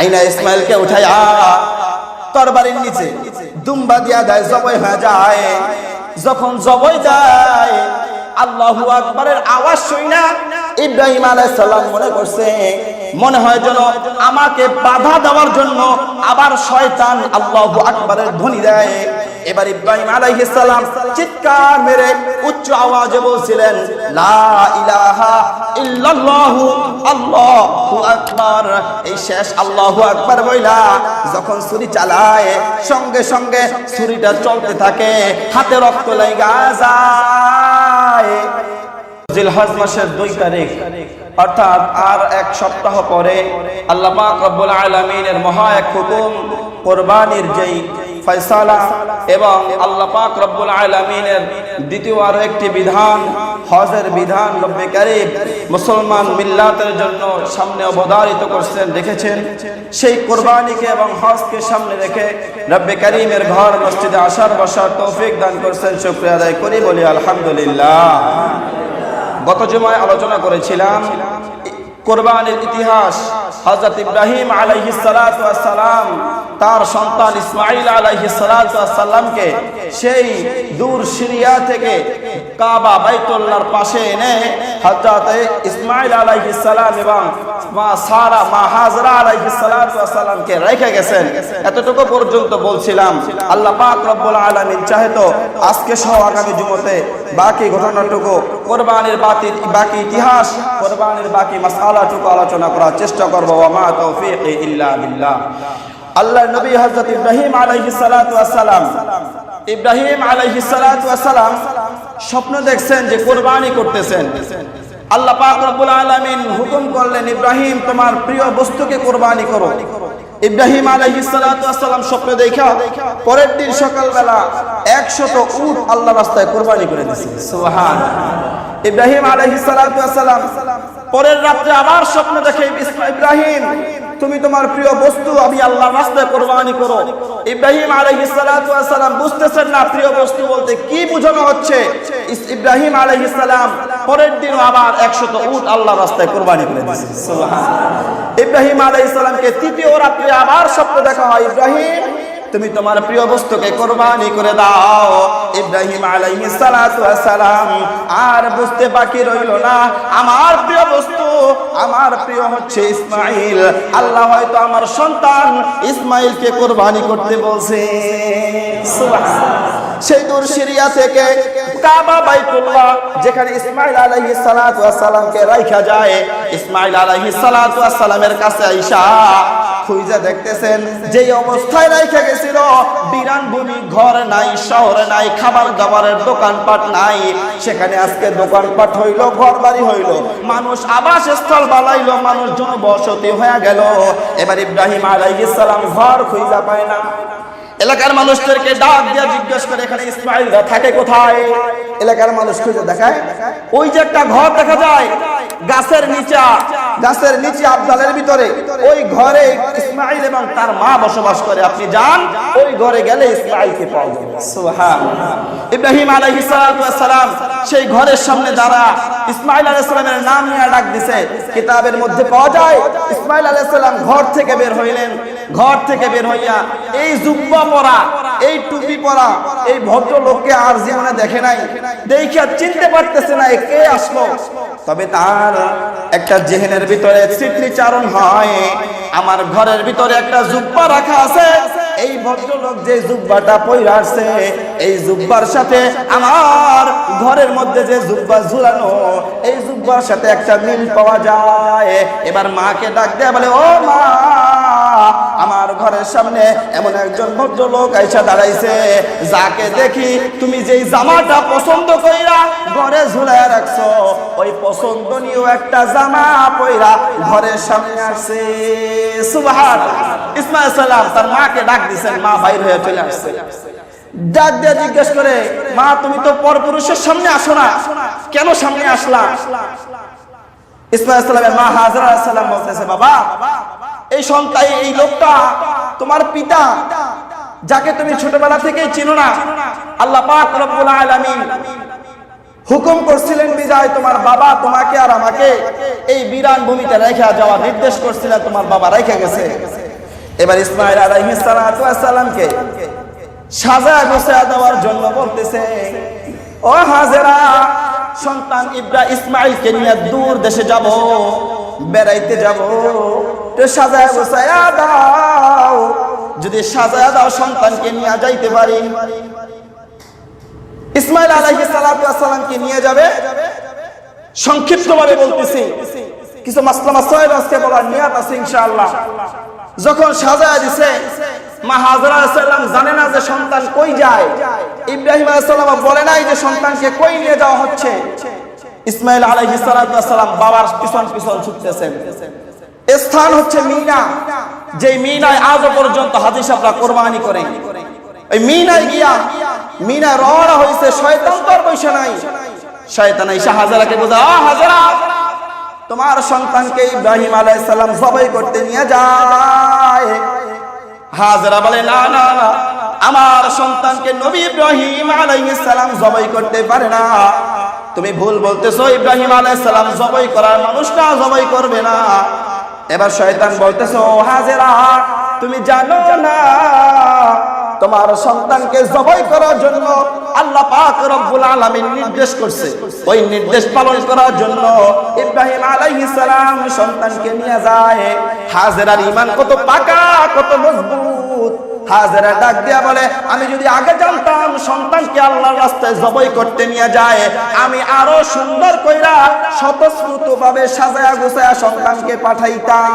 আইনা ইসমাইলকে উঠাইয়া তরবারির নিচে দুম্বা দিয়া দেয়, জবই হয়ে যায়। যখন জবই যায় আল্লাহু আকবরের আওয়াজ শুই না, ইব্রাহিম সালাম মনে করছে, মনে হয় যেন আমাকে বাধা দেওয়ার জন্য আবার শয়তান আল্লাহু আকবরের ধ্বনি দেয়। এবার ইব্রাহিম আলাইহিস সালাম চিৎকার মেরে উচ্চ আওয়াজে বলছিলেন, লা ইলাহা ইল্লাল্লাহু, আল্লাহু আকবার। এই শেষ আল্লাহু আকবার বইলা যখন ছুরি চালায়, সঙ্গে সঙ্গে ছুরিটা চলতে থাকে, হাতে রক্ত লাগা যায়। জিলহজ মাসের দুই তারিখ, অর্থাৎ আর এক সপ্তাহ পরে আল্লাহ পাক রব্বুল আলামিনের মহা এক হুকুম, কোরবানির যেই ফয়সালা এবং আল্লাহ পাক রব্বুল আলামিনের দ্বিতীয় আরও একটি বিধান, হজের বিধান রব্বে কারিম মুসলমান মিল্লাতের জন্য সামনে অবধারিত করছেন দেখেছেন সেই কোরবানিকে এবং হজকে সামনে রেখে রব্বে কারিমের ঘর মসজিদে আসার বসার তৌফিক দান করছেন, শুক্রিয়া আদায় করি, বলি আলহামদুলিল্লাহ। গত জমায় আলোচনা করেছিলাম কোরবানির ইতিহাস হজরত ইব্রাহিম ওয়াস সালাম তার সন্তান ইসমাইল ওয়াস সালামকে সেই দূর সিরিয়া থেকে কাবা বাইতুল্লাহর পাশে এনে হযরত ইসমাইল আলাইহিস সালাম এবং মা সারা, মা হাজরা ওয়াস সালামকে রেখে গেছেন। এতটুকু পর্যন্ত বলছিলাম, আল্লাহ পাক রব্বুল আলামিন চাহে তো আজকে সহ আগামী জুমতে বাকি ঘটনাটুকু, কোরবানির বাকি বাকি ইতিহাস, কোরবানির বাকি মাসালাটুকু আলোচনা করার চেষ্টা আল্লাহ নবী হযরত ইব্রাহিম আলাইহিস সালাম, ইব্রাহিম আলাইহিস সালাম স্বপ্ন দেখছেন যে কোরবানি করতেছেন। আল্লাহ পাক রব্বুল হুকুম করলেন, ইব্রাহিম, তোমার প্রিয় বস্তুকে কোরবানি করো। ইব্রাহিম ওয়াস সালাম স্বপ্ন দেখা, পরের দিন সকালবেলা 100 উট আল্লাহ রাস্তায় কোরবানি করে দিয়েছে সুবহান ইব্রাহিম আলাইহিস সালাম পরের রাত্রে আবার স্বপ্ন দেখে ইব্রাহিম, তুমি তোমার প্রিয় বস্তু, আমি আল্লাহর রাস্তায় কোরবানি করো। ইব্রাহিম আলাইহিস বুঝতেছেন না প্রিয় বস্তু বলতে কি বোঝানো হচ্ছে? ইব্রাহিম আলাইহিস পরের দিন আবার 100 উট আল্লাহর রাস্তায় কোরবানি করে দিয়েছে। সুবহান ইব্রাহিম আলাইহিস তৃতীয় রাত্রে আবার স্বপ্ন দেখা হয়। ইব্রাহিম তুমি তোমার প্রিয় বস্তুকে কোরবানি করে দাও। ইব্রাহিম আলাইহিস সালাতু সালাম, আর বুঝতে বাকি রইল না, আমার প্রিয় বস্তু, আমার প্রিয় হচ্ছে ইসমাইল। আল্লাহ হয়তো আমার সন্তান ইসমাইলকে কোরবানি করতে বলছে। সুবহান। সেই দূর সিরিয়া থেকে কাবা বাইতুল্লাহ, যেখানে ইসমাইল আলাইহিস সালাতু ওয়াস সালামকে রাখা যায়। ইসমাইল আলাইহিস সালাতু ওয়াস সালামের কাছে আইসা, খুঁজে দেখতেছেন যে অবস্থায় রাইখা গেছিল। বিরান ভূমি, ঘর নাই, শহর নাই, খাবার দাবারের দোকানপাট নাই। সেখানে আজকে দোকানপাট হইল ঘর বাড়ি হইল। মানুষ আবাসস্থল বানাইলো মানুষ জনবসতি হয়ে গেল। এবার ইব্রাহিম আলাইহিস সালাম ঘর খুঁজা পায় না। এলাকার মানুষদেরকে ডাক দিয়ে জিজ্ঞেস করে, এখানে ইসমাইলরা থাকে কোথায়? এলাকার মানুষ খুঁজে দেখায়, ওই যে একটা ঘর দেখা যায়, গাছের নিচে গাছের নিচে আবদালের ভিতরে। ওই ঘরে ইসমাইল এবং তার মা বসবাস করে। আপনি যান, ওই ঘরে গেলে ইসমাইলকে পাওয়া যাবে। ইব্রাহিম আলাইহিস সালাম সেই ঘরের সামনে দাঁড়া ইসমাইল আলাইহিস সালামের নাম নিয়ে ডাক দিছে, কিতাবের মধ্যে পাওয়া যায়, ইসমাইল আলাইহিস সালাম ঘর থেকে বের হইলেন। ঘর থেকে বের হইয়া এই জুব্বা পরা, এই টুপি পরা, এই ভদ্রলোককে আর জীবনে দেখে নাই। দেখিয়া চিনতে পারতেছে না কে আসলো। তবে তার একটা জেহেনের ভিতরে স্মৃতিচারণ হয়। আমার ঘরের ভিতরে একটা জুব্বা রাখা আছে। এই ভদ্রলোক যে জুব্বাটা পইরা আসছে, এই জুব্বার সাথে আমার ঘরের মধ্যে যে জুব্বা ঝুলানো, এই জুব্বার সাথে একটা মিল পাওয়া যায়। এবার মাকে ডাক দেয়া বলে, ও মা ঘরের সামনে এমন একজন ভদ্রলোক আইসা দাঁড়াইছে। যাকে দেখি তুমি যেই জামাটা পছন্দ কইরা ঘরে ঝুলায় রাখছো, ওই পছন্দনীয় একটা জামা পইরা ঘরের সামনে আসছে। সুবহান ইসমাইল সালাম তার মাকে ডাক দিছেন, মা বাইর হয়ে চলে আসছে। ডাক দিয়ে জিজ্ঞেস করে, মা, তুমি তো পরপুরুষের সামনে আসো না। কেন সামনে আসলা? ইসমাইল সালামের মা হাজরা সালাম বলতেছে, বাবা, এই সন্তান, এই লোকটা তোমার পিতা, যাকে তুমি ছোটবেলা থেকেই চিনো না, আল্লাহ পাক রব্বুল আলামিন হুকুম করছিলেন বিজয় তোমার বাবা তোমাকে আর আমাকে এই বিরান ভূমিতে রেখে যাওয়ার নির্দেশ করছিলেন, তোমার বাবা রেখে গেছে। এবার ইসমাইল আলাইহিস সাজা গোছায়া দেওয়ার জন্য বলতেছে, ও হাজেরা, সন্তান ইব্রা ইসমাইলকে নিয়ে দূর দেশে যাব। বেড়াইতে যাব। তো সাজা গোছায়া দাও। যদি সাজায়া দাও সন্তানকে নিয়ে যাইতে পারি। ইসমাইল আলাইহিস সালাতু ওয়াস সালামকে নিয়ে যাবে? সংক্ষিপ্তভাবে বলতেছি। কিছু মাসলা মাসাইল আজকে বলার নিয়াত আছে ইনশাআল্লাহ। যখন সাজায়া দিছে, মা হাজরা সাল্লাম জানে না যে সন্তান কই যায়। ইব্রাহিম আলাইহিস সালাম বলে নাই যে সন্তানকে কই নিয়ে যাওয়া হচ্ছে। ইসমাইল আলাইহিস সালাম বাবার পিছন পিছন ছুটতেছেন। স্থান হচ্ছে মিনা। যে মিনায় আজও পর্যন্ত হাজি সাহেবরা কোরবানি করে। ওই মিনায় গিয়া রওনা হইছে শয়তান তো আর নাই। শয়তান হাজারাকে বোঝা "আ, হাজারা তোমার সন্তানকে ইব্রাহিম আলাইহিস সালাম জবাই করতে নিয়ে যায়। হাজরা বলে না না আমার সন্তানকে নবী ইব্রাহিম আলাইহিস সালাম জবাই করতে পারে না। তুমি ভুল বলতেছো, ইব্রাহিম আলাইহিস সালাম জবাই করার মানুষটা জবাই করবে না। এবার শয়তান বলতেছো, "ও হাজেরা, তুমি জানো না, তোমার সন্তানকে জবাই করার জন্য আল্লাহ পাক রব্বুল আলামিন নির্দেশ করছে। ওই নির্দেশ পালন করার জন্য ইব্রাহিম আলাইহিস সালাম সন্তানকে নিয়ে যায়। হাজেরার ঈমান কত পাকা, কত মজবুত। হাজেরা ডাক দিয়া বলে, আমি যদি আগে জানতাম সন্তানকে আল্লাহর রাস্তায় জবাই করতে নিয়ে যায়, আমি আরও সুন্দর কইরা স্বতঃস্ফূর্ত ভাবে সাজায়া গুছায়া সন্তানকে পাঠাইতাম।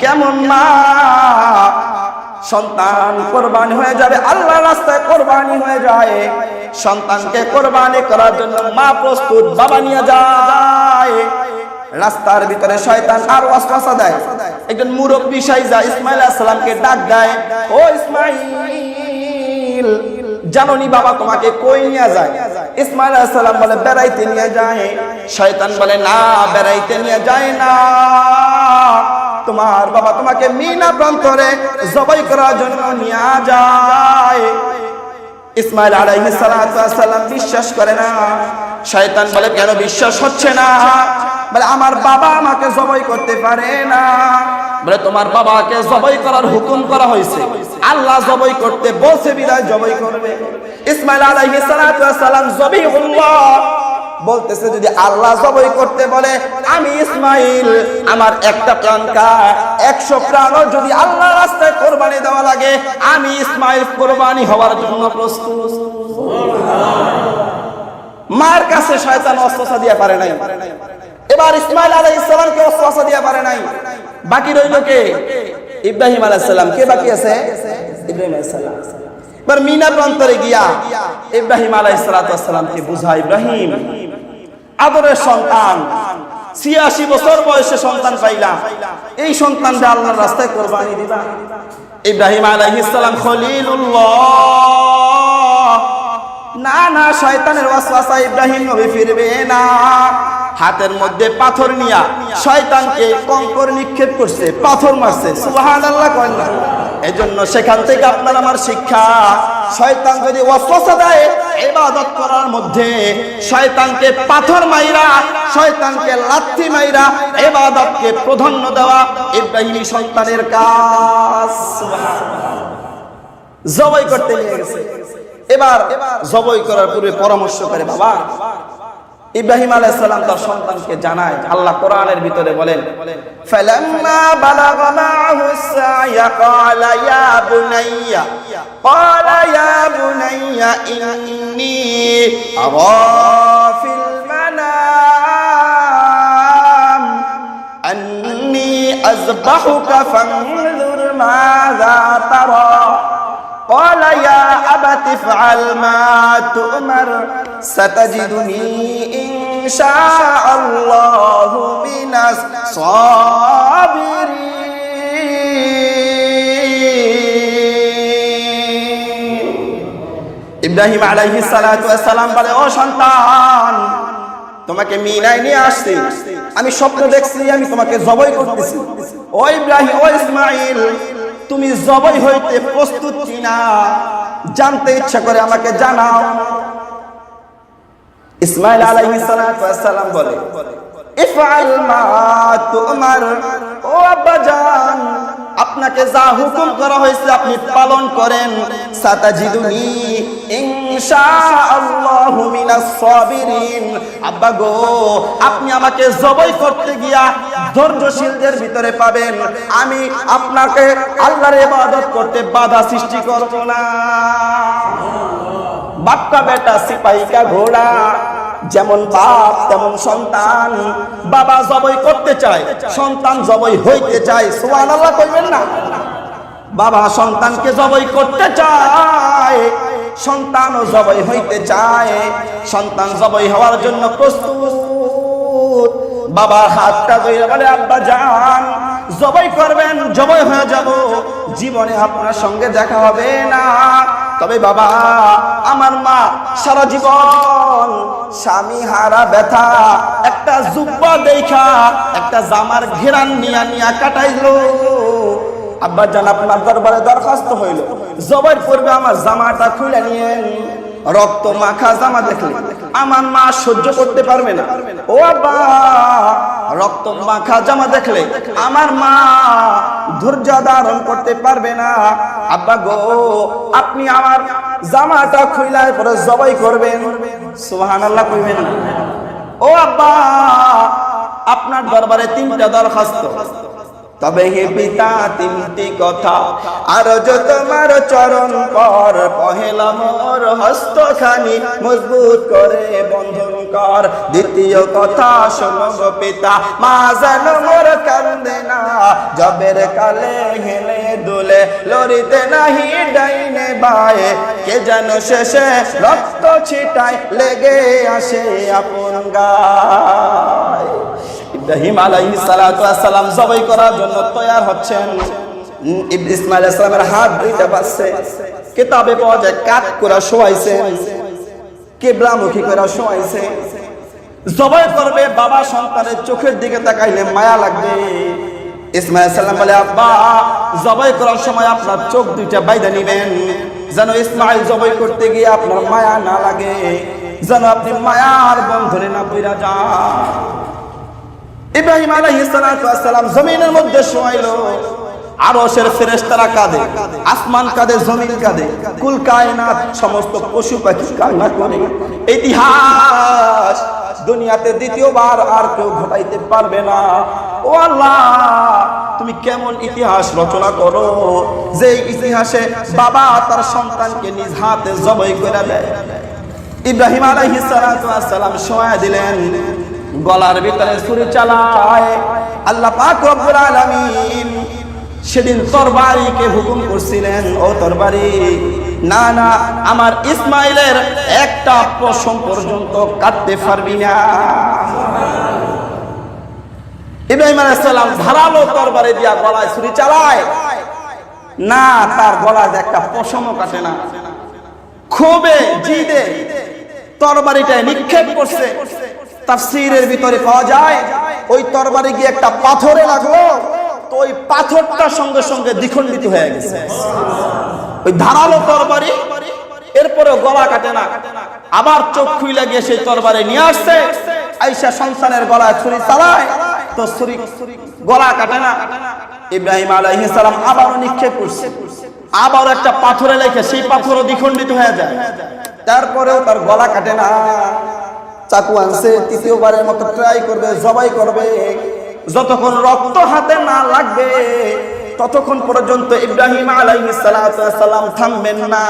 কেমন মা? সন্তান কোরবানি হয়ে যাবে আল্লাহ রাস্তায় কোরবানি হয়ে যায়। সন্তানকে কোরবানি করার জন্য মা প্রস্তুত, বাবা নিয়ে যায়। রাস্তার ভিতরে শয়তান আর ওয়াসওয়াসা দেয়। একজন মুরব্বী সাইজা ইসমাইল আসসালামকে ডাক দেয়, ও ইসমাইল, জাননি বাবা তোমাকে কই নিয়ে যায়? ইসমাইল আসসালাম বলে, বেড়াইতে নিয়ে যায়। শয়তান বলে, না, বেড়াইতে নিয়ে যায় না। তোমার বাবা তোমাকে মিনা প্রান্তরে জবাই করার জন্য নিয়ে যায়। ইসমাইল আলাইহিস সালাম বিশ্বাস করে না। শয়তান বলে, কেন বিশ্বাস হচ্ছে না? বলে, আমার বাবা আমাকে জবাই করতে পারে না। বলে, তোমার বাবাকে জবাই করার হুকুম করা হয়েছে। আল্লাহ জবাই করতে বলছে, বিদায় জবাই করবে। ইসমাইল আলাইহিস সালাতু সালাম জবিহুল্লাহ বলতেছে, যদি আল্লাহ জবাই করতে বলে, আমি ইসমাইল, আমার একটা প্রাণ কা একশো প্রাণও যদি আল্লাহ রাস্তায় কোরবানি দেওয়া লাগে, আমি ইসমাইল কোরবানি হওয়ার জন্য প্রস্তুত। মার কাছে শয়তান অস্ত্রসা দিয়ে পারে নাই। এবার ইসমাইল আলাইহিস সালামকে অস্ত্রসা দিয়ে পারে নাই? বাকি রইল কে? ইব্রাহিম আলাইহিস সালাম। কে বাকি আছে? ইব্রাহিম আলাইহিস সালাম। এবার মিনা প্রান্তরে গিয়া ইব্রাহিম আলাইহিস সালামকে বুঝা ইব্রাহিম, আদরের সন্তান, ছিয়াশি বছর বয়সে সন্তান পাইলাম এই সন্তানটা আল্লাহর রাস্তায় কোরবানি দিবা। ইব্রাহিম আলাইহিস খলিলুল্লাহ। না না, শয়তানের ওয়াসওয়াসা ইব্রাহিম নবী ফিরবে না। হাতের মধ্যে পাথর নিয়া শয়তানকে কঙ্কর নিক্ষেপ করছে, পাথর মারছে। সুবহানাল্লাহ কয় না। এজন্য সেখান থেকে আপনার আমার শিক্ষা, শয়তান যদি ওয়াসওয়াসা দেয়, ইবাদত করার মধ্যে শয়তানকে পাথর মাইরা, শয়তানকে লাথি মাইরা ইবাদতকে প্রাধান্য দেওয়া ইব্রাহিমী সন্তানের কাজ। সুবহানাল্লাহ। জবাই করতে নিয়ে গেছে। এবার জবাই করার পূর্বে পরামর্শ করে, বাবা, ইব্রাহিম আলাইহিস তার সন্তানকে জানায়। আল্লাহ কোরআনের ভিতরে বলেন, ফালাম্মা قال يا أبت افعل ما تؤمر ستجدني إن شاء الله من الصابرين ইব্রাহিম আলাইহিস সালাতু ওয়াস সালাম বলে ও সন্তান তোমাকে মিনায় নিয়ে আসছি আমি স্বপ্ন দেখছি আমি তোমাকে জবাই করতেছি ও ইব্রাহিম ও ইসমাইল তুমি জবাই হইতে প্রস্তুত কিনা জানতে ইচ্ছা করে আমাকে জানাও। ইসমাইল আলাইহিস সালাম বলে, ইফআল মা তুমার, ও আব্বা জান আপনাকে যা হুকুম করা হয়েছে আপনি পালন করেন। সাতাজিদুনি আব্বা গো, আপনি আমাকে জবাই করতে গিয়া ধৈর্যশীলদের ভিতরে পাবেন। আমি আপনাকে আল্লাহর ইবাদত করতে বাধা সৃষ্টি করব না। বাপকা বেটা, সিপাহিকা ঘোড়া। যেমন বাপ, তেমন সন্তান। বাবা জবই করতে চায়, সন্তান জবই হইতে চায়। সোয়ান আল্লাহ করবেন না? বাবা সন্তানকে জবই করতে চায়, সন্তানও জবই হইতে চায়। সন্তান জবই হওয়ার জন্য প্রস্তুত। বাবার হাতটা ধরে বলে, আব্বা যান, জবই করবেন, জবই হয়ে যাব। জীবনে আপনার সঙ্গে দেখা হবে না। তবে বাবা, আমার মা সারা জীবন স্বামী হারা ব্যথা, একটা জুব্বা দেখা, একটা জামার ঘেরান নিয়া নিয়া কাটাইল। আব্বা জান, আপনার দরবারে দরখাস্ত হইল। জবাই করবে আমার জামাটা খুলে নিয়েন রক্ত মাখা জামা দেখলে আমার মা সহ্য করতে পারবে না। ও রক্ত মাখা জামা দেখলে আমার মা ধৈর্য ধারণ করতে পারবে না। আব্বা গো, আপনি আমার জামাটা খুইলার পরে জবাই করবেন। সুবহানাল্লাহ কইবেন না। ও আব্বা, আপনার দরবারে তিনটা দরখাস্ত। তবে হে পিতা, তিনটি কথা। আর যে তোমার চরণ পর পহেলা মোর হস্তখানি মজবুত করে বন্ধন কর। দ্বিতীয় কথা শোনো পিতা, মা যেন মোর কান্দে না। জবের কালে হেলে দুলে, লড়িতে নাহি ডাইনে বায়ে। কে যেন শেষে রক্ত ছিটায় লেগে আসে আপন গায়। ইব্রাহিম আলাইহিস সালাতু সালাম জবাই করার জন্য তৈয়ার হচ্ছেন। ইসমাইল ইসলামের হাত দুইটা পাচ্ছে কিতাবে পাওয়া যায় কাট করা শোয়াইছে, কেবলামুখী করা শোয়াইছে। জবাই করবে বাবা সন্তানের চোখের দিকে তাকাইলে মায়া লাগবে। ইসমাইল সাল্লাম বলে, আব্বা, জবাই করার সময় আপনার চোখ দুইটা বাইদা নিবেন। যেন ইসমাইল জবাই করতে গিয়ে আপনার মায়া না লাগে। যেন আপনি মায়ার বন্ধনে না পইরা যান। ইব্রাহিম আলাইহিস সালাম জমিনের মধ্যে শোয়াইলো। আরশের ফেরেশতারা কাঁদে, আসমান কাঁদে, জমিন কাঁদে। কুল কায়নাত, সমস্ত পশু পাখি কান্না করে। ইতিহাস, দুনিয়াতে দ্বিতীয়বার আর কেউ ঘটাইতে পারবে না। ও আল্লাহ, তুমি কেমন ইতিহাস রচনা করো? যে ইতিহাসে বাবা তার সন্তানকে নিজ হাতে জবাই করে দেয়। ইব্রাহিম আলাইহিস সালাম শোয়া দিলেন। গলার ভিতরে ছুরি চালায়। আল্লাহ পাক রব্বুল আলামিন সেদিন তরবারিকে হুকুম করছিলেন, ও তরবারি, না না, আমার ইসমাইলের একটা পশম পর্যন্ত কাটতে পারবি না। ইব্রাহিম আলাইহিস সালাম ধারালো তরবারি দিয়া গলায় ছুরি চালায়। না, তার গলায় একটা পশমও কাটে না। ক্ষোভে, জিদে তরবারিটায় নিক্ষেপ করছে। তাফসীরের ভিতরে পাওয়া যায়, ওই তরবারি গিয়ে একটা পাথরে লাগল, তো ওই পাথরটা সঙ্গে সঙ্গে দ্বিখণ্ডিত হয়ে গেছে। ওই ধারালো তরবারি এরপরে গলা কাটে না। আবার চোখ খুইলে গিয়ে সেই তরবারি নিয়ে আসছে, আইসা সন্তানের গলায় ছুরি চালায়, তো ছুরি গলা কাটে না। ইব্রাহিম আলাইহিস সালাম আবারও নিক্ষেপ করছে। আবার একটা পাথরে লেখে, সেই পাথরও দ্বিখণ্ডিত হয়ে যায়। তারপরেও তার গলা কাটে না। চাকু আনছে, তৃতীয়বারের মতো ট্রাই করবে, জবাই করবে। যতক্ষণ রক্ত হাতে না লাগবে, ততক্ষণ পর্যন্ত ইব্রাহিম আলাইহিস সালাম থামবেন না।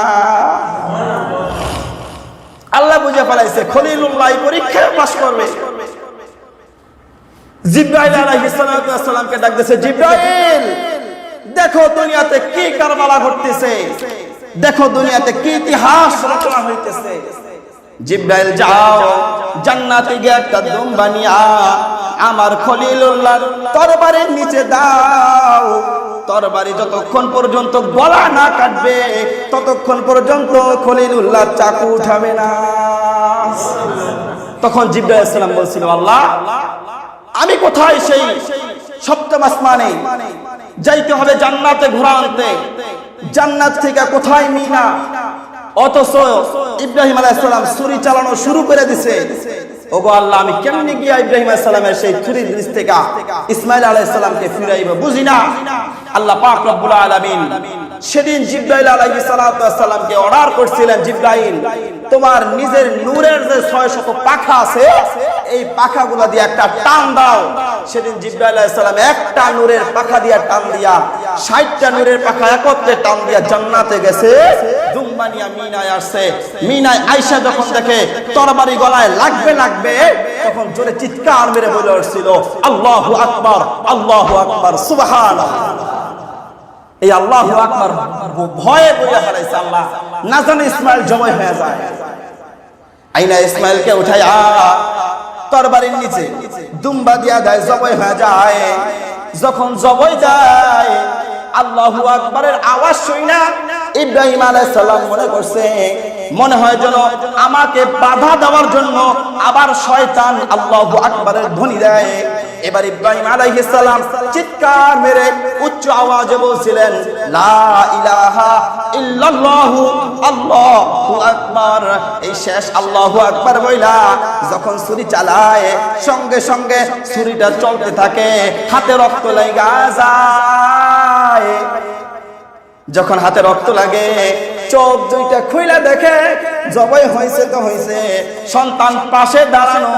আল্লাহ বুঝে ফেলাইছে, খলিলুল্লাহ পরীক্ষায় পাশ করবে। জিব্রাইল আলাইহিস সালামকে ডাক দিয়েছে, জিব্রাইল, দেখো দুনিয়াতে কি কারবালা ঘটতেছে। দেখো দুনিয়াতে কি ইতিহাস রচনা হইতেছে। জিব্রাইল, যাও, জান্নাতে গিয়ে একটা দম বানিয়া আমার খলিলুল্লাহ তরবারির নিচে দাও। তরবারি যতক্ষণ পর্যন্ত গলা না কাটবে, ততক্ষণ পর্যন্ত খলিলুল্লাহ চাকু উঠাবে না। তখন জিব্রাইল সালাম বলছিল, আল্লাহ, আমি কোথায় সেই সপ্তম আসমানে? যাইতে হবে জান্নাতে ঘোরা আনতে জান্নাত থেকে কোথায় মিনা অথচ ইব্রাহিম আলাইহিস সালাম ছুরি চালানো শুরু করে দিছে। ওগো আল্লাহ, আমি কেমনি গিয়া ইব্রাহিম আলাইহিস সালামের সেই ছুরি দৃশ থেকে ইসমাইল আলাইহিস সালামকে ফিরাইব বুঝি না? আল্লাহ পাক রব্বুল আলামিন সেদিন জিব্রাইল আলাইহিস সালামকে অর্ডার করছিলেন, জিব্রাইল, তোমার নিজের নূরের যে 600 পাখা আছে, এই পাখাগুলো দিয়ে একটা টান দাও। সেদিন জিব্রাইল আলাইহিস সালাম একটা নূরের পাখা দিয়া টান দিয়া 60টা নূরের পাখা একত্রে টান দিয়া জান্নাতে গেছে। দুম্বানিয়া মিনায় আসছে। মিনায় আয়েশা যখন দেখে তরবারি গলায় লাগবে লাগবে, তখন জোরে চিৎকার মেরে বলে উঠছিল, আল্লাহু আকবার আল্লাহু আকবার, সুবহানাল্লাহ। এই আল্লাহু আকবার ভয়ে বইয়া ফেলাইছে আল্লাহ। না জানে ইসমাইল হয়ে যায়। আইনা ইসমাইলকে তরবারির নিচে দুম্বা দিয়া দেয়, জবাই হয়ে যায়। যখন জবাই যায় আল্লাহু আকবারের আওয়াজ শুই না ইব্রাহিম আলাইহিস সালাম মনে করছে, মনে হয় যেন আমাকে বাধা দেওয়ার জন্য আবার শয়তান আল্লাহু আকবারের ধ্বনি দেয়। এবার ইব্রাহিম আলাইহিস সালাম চিৎকার মেরে উচ্চ আওয়াজে বলছিলেন, লা ইলাহা ইল্লাল্লাহু, আল্লাহু আকবার। এই শেষ আল্লাহু আকবার বইলা যখন ছুরি চালায়, সঙ্গে সঙ্গে ছুরিটা চলতে থাকে, হাতে রক্ত লাগা যায়। যখন হাতে রক্ত লাগে, চোখ দুইটা খুইলা দেখে, জবাই হয়েছে তো হয়েছে সন্তান পাশে দাঁড়ানো,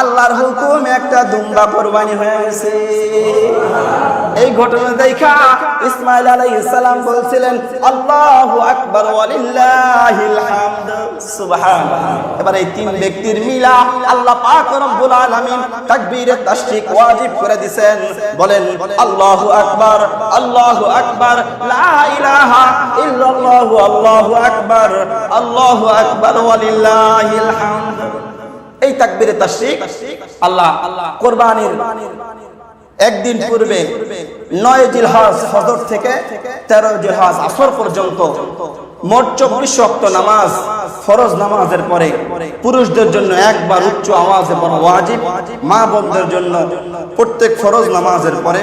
আল্লাহর হুকুম একটা দুম্বা কোরবানি হয়ে গেছে। এই ঘটনা দেখা ইসমাইল আলাইহিস সালাম বলছিলেন, আল্লাহ আকবার ওয়ালিল্লাহিল হামদ। এবার এই তিন ব্যক্তির মিলা আল্লাহ পাক রব্বুল আলামিন তাকবীরে তাশরিক ওয়াজিব করে দিবেন বলেন, আল্লাহু আকবার আল্লাহু আকবার, লা ইলাহা ইল্লাল্লাহু, আল্লাহু আকবার আল্লাহু আকবার, ওয়ালিল্লাহিল হামদ। এই তাকবীরে তাশরিক আল্লাহ কোরবানির একদিন পূর্বে নয় জিলহাজ ফজর থেকে তেরো জিলহাজ আসর পর্যন্ত মোট চব্বিশ নামাজ, ফরজ নামাজের পরে পুরুষদের জন্য একবার উচ্চ আওয়াজে ওয়াজিব, মা বোনদের জন্য প্রত্যেক ফরজ নামাজের পরে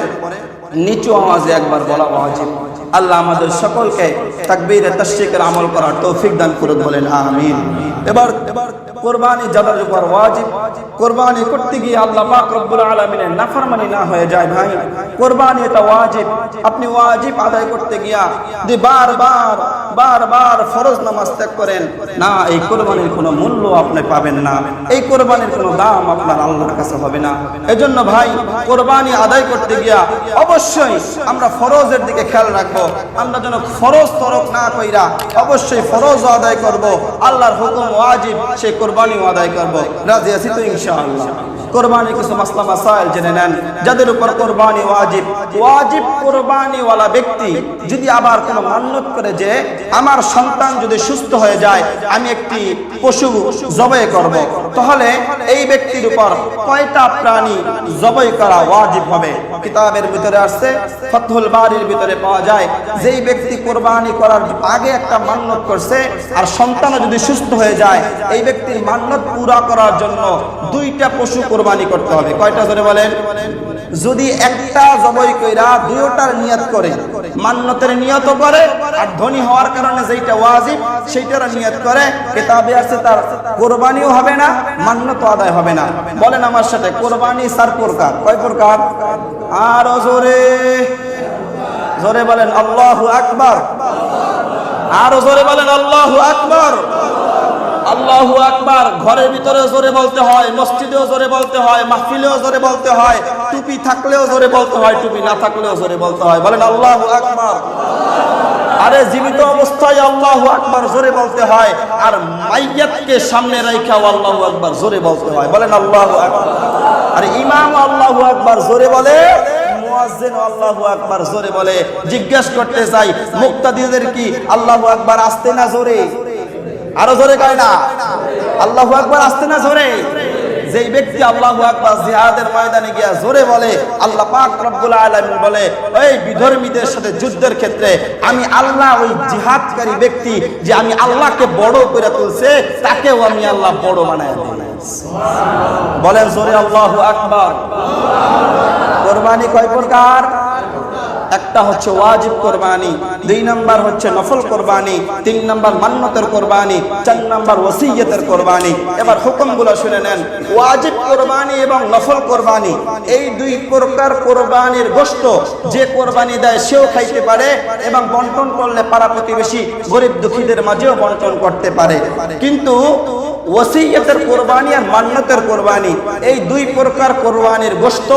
নিচু আওয়াজে একবার বলা ওয়াজিব। আল্লাহ আমাদের সকলকে তাকবীরে তাশরিকের আমল করার তৌফিক দান করে বলেন, আমিন। এবার কোরবানি যাদের উপর ওয়াজিব, কোরবানি করতে গিয়ে আল্লাহ পাক রব্বুল আলামিনের নাফরমানি না হয়ে যায় ভাই। কোরবানি এটা ওয়াজিব। আপনি ওয়াজিব আদায় করতে গিয়া যদি বারবার বারবার ফরজ নামাজ ত্যাগ করেন, না, এই কোরবানির কোনো মূল্য আপনি পাবেন না। এই কোরবানির কোনো দাম আপনার আল্লাহর কাছে হবে না। এজন্য ভাই, কোরবানি আদায় করতে গিয়া অবশ্যই আমরা ফরজের দিকে খেয়াল রাখব। আমরা যেন ফরজ তরক না কইরা অবশ্যই ফরজ আদায় করব, আল্লাহর হুকুম ওয়াজিব সেই কোরবানিও আদায় করব। রাজি আছি তো ইনশাআল্লাহ। কোরবানি কিছু মাসলা মাসাইল জেনে নেন, যাদের উপর কোরবানি ওয়াজিব। ওয়াজিব কোরবানি ওয়ালা ব্যক্তি যদি আবার কোনো মান্যত করে যে আমার সন্তান যদি সুস্থ হয়ে যায়, আমি একটি পশু জবাই করব। তাহলে এই ব্যক্তির উপর কয়টা প্রাণী জবাই করা ওয়াজিব হবে? কিতাবের ভিতরে আসছে, ফতহুল বাড়ির ভিতরে পাওয়া যায়, যেই ব্যক্তি কোরবানি করার আগে একটা মান্যত করছে, আর সন্তানও যদি সুস্থ হয়ে যায়, এই ব্যক্তির মান্যত পুরা করার জন্য দুইটা পশু কোরবানি করতে হবে। কয়টা ধরে বলেন? যদি একটা জবই কইরা দুইটার নিয়ত করে, মান্যতের নিয়ত করে আর ধনী হওয়ার কারণে যেইটা ওয়াজিব, সেইটার নিয়ত করে, কিতাবে আছে তার কোরবানিও হবে না মান্যত আদায় হবে না। বলেন আমার সাথে, কোরবানি চার প্রকার। কয় প্রকার? আর জোরে জোরে বলেন, আল্লাহু আকবার। আর জোরে বলেন, আল্লাহু আকবার। আল্লাহু আকবার। ঘরের ভিতরে জোরে বলতে হয়, মসজিদেও জোরে বলতে হয়, মাহফিলেও জোরে বলতে হয়। টুপি থাকলেও জোরে বলতে হয়, টুপি না থাকলেও জোরে বলতে হয়। বলেন, আল্লাহু আকবার। আরে, জীবিত অবস্থায় আল্লাহু আকবার জোরে বলতে হয়, আর মাইয়াতকে সামনে রাইখাও আল্লাহু আকবার জোরে বলতে হয়। বলেন, আল্লাহু আকবার। আর, ইমাম আল্লাহু আকবার জোরে বলে, মুয়াজ্জিন আল্লাহু আরও জোরে কয় না? আল্লাহু আকবার আসতে না জোরে? যেই ব্যক্তি আল্লাহু আকবার জিহাদের ময়দানে গিয়া জোরে বলে, আল্লাহ পাক রব্বুল আলামিন বলে ওই বিধর্মীদের সাথে যুদ্ধের ক্ষেত্রে আমি আল্লাহ ওই জিহাদকারী ব্যক্তি যে আমি আল্লাহকে বড় করে তুলছে, তাকেও আমি আল্লাহ বড় বানায় বলেন, জোরে আল্লাহু আকবার। কোরবানি কয় প্রকার? একটা হচ্ছে ওয়াজিব কোরবানি, দুই নাম্বার হচ্ছে নফল কোরবানি, তিন নাম্বার মান্নতের কোরবানি, চার নাম্বার ওসিয়তের কোরবানি। এবার হুকুমগুলো শুনে নেন। ওয়াজিব কোরবানি এবং নফল কোরবানি, এই দুই প্রকার কোরবানির গোশত যে কোরবানি দেয় সেও খাইতে পারে এবং বন্টন করলে পাড়া প্রতিবেশী গরিব দুঃখীদের মাঝেও বন্টন করতে পারে। কিন্তু ওসিয়তের কোরবানি আর মান্নতের কোরবানি, এই দুই প্রকার কোরবানির গোশত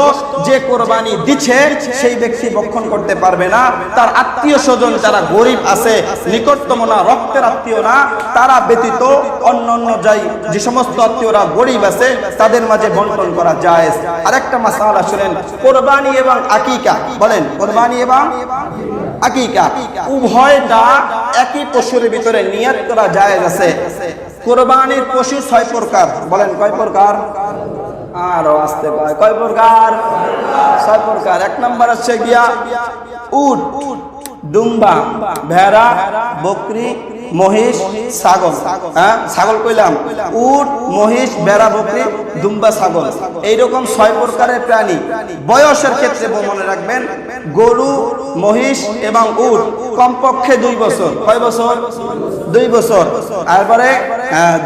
যে কোরবানি দিচ্ছে সেই ব্যক্তি বক্ষণ করতে পারবে না। তার আত্মীয় স্বজন যারা গরিব আছে, নিকটতম না, রক্তের আত্মীয় না, তারা ব্যতীত অন্য অন্য যাই যে সমস্ত আত্মীয়রা গরিব আছে, তাদের মাঝে বন্টন করা যায় আর আরেকটা মাসালা শুনেন, কোরবানি এবং আকিকা। বলেন, কোরবানি এবং আকিকা। উভয়টা একই পশুর ভিতরে নিয়ত করা যায় আছে। কোরবানির পশু ছয় প্রকার। বলেন, কয় প্রকার? আরও আসতে পারে। কয় প্রকার? ছয় প্রকার। এক নম্বর হচ্ছে গিয়া উট। ডুম্বা ভেড়া, বকরি মহিষ ছাগল। হ্যাঁ? ছাগল কইলাম। উট, মহিষ, বেড়া, বকরি, দুম্বা ছাগল। এইরকম ছয় প্রকারের প্রাণী। বয়সের ক্ষেত্রে মনে রাখবেন, গরু, মহিষ এবং উট কমপক্ষে দুই বছর। কয় বছর? দুই বছর। তারপরে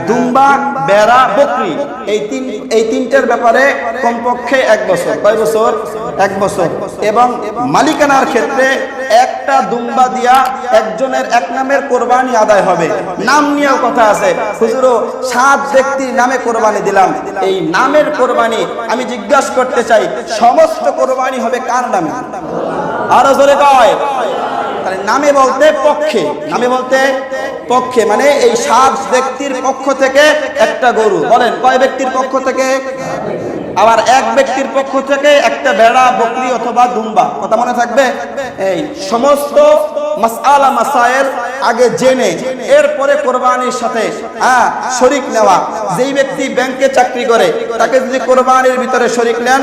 দুম্বা, বেড়া, বকরি। এই তিন, এই তিনটের ব্যাপারে কমপক্ষে এক বছর। কয় বছর? এক বছর। এবং মালিকানার ক্ষেত্রে একটা দুম্বা দিয়া একজনের এক নামের কোরবানি আদায় হবে। নাম নিয়েও কথা আছে। হুজুরও সাত ব্যক্তির নামে কোরবানি দিলাম। এই নামের কোরবানি আমি জিজ্ঞাসা করতে চাই, সমস্ত কোরবানি হবে কার নামে? আরও জোরে কয়। নামে বলতে পক্ষে। নামে বলতে পক্ষে মানে এই সাত ব্যক্তির পক্ষ থেকে একটা গরু। বলেন, কয় ব্যক্তির পক্ষ থেকে? আবার এক ব্যক্তির পক্ষ থেকে একটা বেড়া বকরি অথবা দুম্বা। কথা মনে থাকবে? এই সমস্ত মাসআলা মাসাইল আগে জেনে, এরপরে কোরবানির সাথে হ্যাঁ শরিক নেওয়া। যেই ব্যক্তি ব্যাংকে চাকরি করে, তাকে যদি কোরবানির ভিতরে শরিক নেন,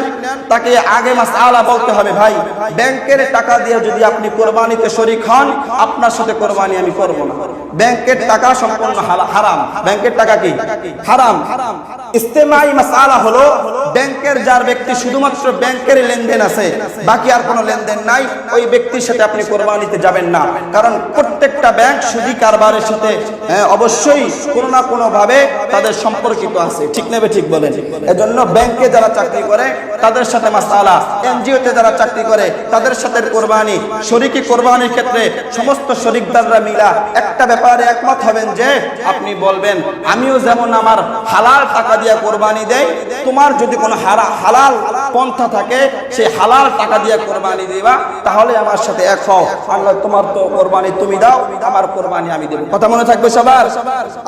তাকে আগে মাসআলা বলতে হবে, ভাই, ব্যাংকের টাকা দিয়ে যদি আপনি কোরবানিতে শরিক হন, আপনার সাথে কোরবানি আমি করব না। ব্যাংকের টাকা সম্পূর্ণ হারাম। ব্যাংকের টাকা কি? হারাম। ইস্তেমাই মাসআলা হলো ব্যাংকের যার ব্যক্তি শুধুমাত্র ব্যাংকের লেনদেন আছে, বাকি আর কোনো লেনদেন নাই, ওই ব্যক্তির সাথে আপনি কোরবানিতে যাবেন না। কারণ প্রত্যেকটা ব্যাংক সুদি কারবারের সাথে অবশ্যই কোনো না কোনো ভাবে তাদের সম্পর্কিত আছে। ঠিক নেবে, ঠিক বলেন। এজন্য ব্যাংকে যারা চাকরি করে, তাদের সাথে মাসালা। এনজিওতে যারা চাকরি করে, তাদের সাথে কোরবানি। শরিকি কোরবানির ক্ষেত্রে সমস্ত শরিকদাররা মিলা একটা ব্যাপারে একমত হবেন যে আপনি বলবেন, আমিও যেমন আমার হালাল টাকা দিয়ে কোরবানি দেই, তোমার যদি কোনো হারা, হালাল পন্থা থাকে, সেই হালাল টাকা দিয়ে কোরবানি দিবা, তাহলে আমার সাথে এক হও। আল্লাহ, তোমার তো কোরবানি তুমি দাও, আমার কোরবানি আমি দেব। কথা মনে থাকবে সবার?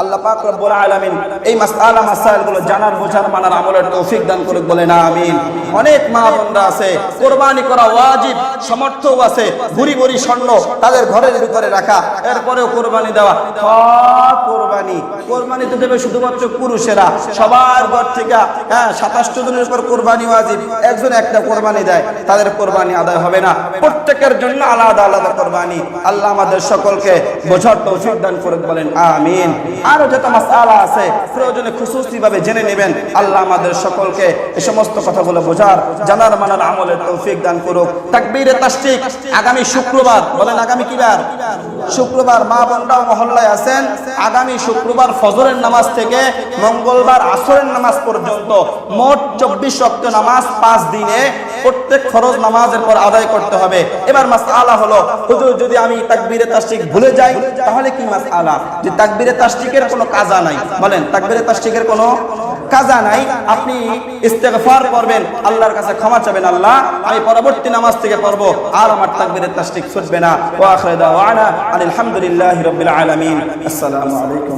আল্লাহ পাক রব্বুল আলামিন এই মাসআলা মাসাইলগুলো জানার, বোঝার, মানার, আমলের তৌফিক দান করে বলেন, আমিন। অনেক মা বোনরা আছে, কোরবানি করা ওয়াজিব, সমর্থও আছে, ভুরি ভুরি স্বর্ণ তাদের ঘরের ভিতরে রাখা, এরপরেও কোরবানি দেওয়া সব কোরবানি। কোরবানি তো দেবে শুধুমাত্র পুরুষেরা। সবার ঘর থেকে হ্যাঁ জনের কোরবানি একজন একটা কোরবানি দেয়, তাদের কোরবানি আদায় হবে না। প্রত্যেকের জন্য আলাদা আলাদা কোরবানি। আল্লাহ আমাদের সকলকে করে বলেন, আমিন। আরও যত মাসআলা আছে, প্রয়োজনে ভাবে জেনে নেবেন। আল্লাহ আমাদের সকলকে এই সমস্ত কথাগুলো বোঝার, জানার, মানার আমলের তৌফিক দান করুক। তাকবীরে তাসদিক আগামী শুক্রবার, বলেন, আগামী কি বার শুক্রবার মা বোনরাও মহল্লায় আছেন। আগামী শুক্রবার ফজরের নামাজ থেকে মঙ্গলবার আসরের নামাজ পর্যন্ত মোট চব্বিশ রক্ত নামাজ পাঁচ দিনে প্রত্যেক ফরজ নামাজের পর আদায় করতে হবে। এবার মাস আলা হলো, হুজুর, যদি আমি তাকবিরে তাসদিক ভুলে যাই, তাহলে কি মাস আলা যে তাকবীরে তাসদিকের কোনো কাজা নাই। বলেন, তাকবীরে তাসদিকের কোনো কাজা নাই, আপনি ইস্তেগফার করবেন, আল্লাহর কাছে ক্ষমা চাবেন আল্লাহ, আমি পরবর্তী নামাজ থেকে পড়ব, আর আমার তাকবীরের তাসদিক ছুটবে না। ওয়া আখিরু দাওয়ানা আলহামদুলিল্লাহি রাব্বিল আলামিন। আসসালামু আলাইকুম